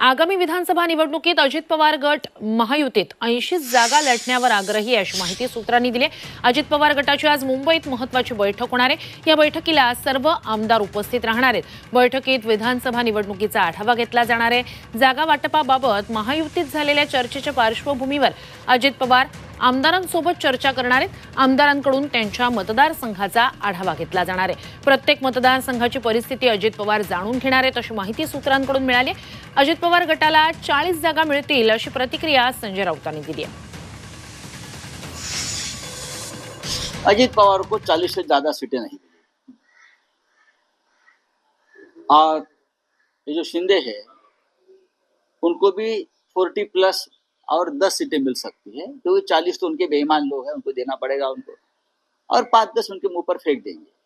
आगामी विधानसभा निवडणुकीत अजित पवार गट महायुतीत. ऐंशी जागा लढण्यावर आग्रही अशी माहिती सूत्रांनी दिली अजित पवार गटाची आज मुंबईत महत्वाची बैठक होणार आहे. या बैठकीला सर्व आमदार उपस्थित राहणार आहेत. बैठकीत विधानसभा निवडणुकीचा आढावा घेतला जाणार आहे. जागा वाटपाबाबत महायुतीत झालेल्या चर्चेच्या पार्श्वभूमीवर अजित पवार आमदारांसोबत चर्चा करणार आहेत. आमदारांकडून त्यांच्या मतदारसंघाचा आढावा घेतला जाणार आहे. प्रत्येक मतदारसंघाची परिस्थिती अजित पवार जाणून घेणार आहेत अशी माहिती सूत्रांकडून मिळाली अजित पवार गटाला चाळीस जागा मिळतील अशी प्रतिक्रिया संजय राऊतांनी दिली आहे. अजित पवार को 40 से ज्यादा सीटें नहीं और ये जो शिंदे है उनको भी 40 प्लस और दस सीटें मिल सकती है क्योंकि 40 तो उनके बेईमान लोग हैं उनको देना पड़ेगा उनको। और पाँच दस उनके मुंह पर फेंक देंगे।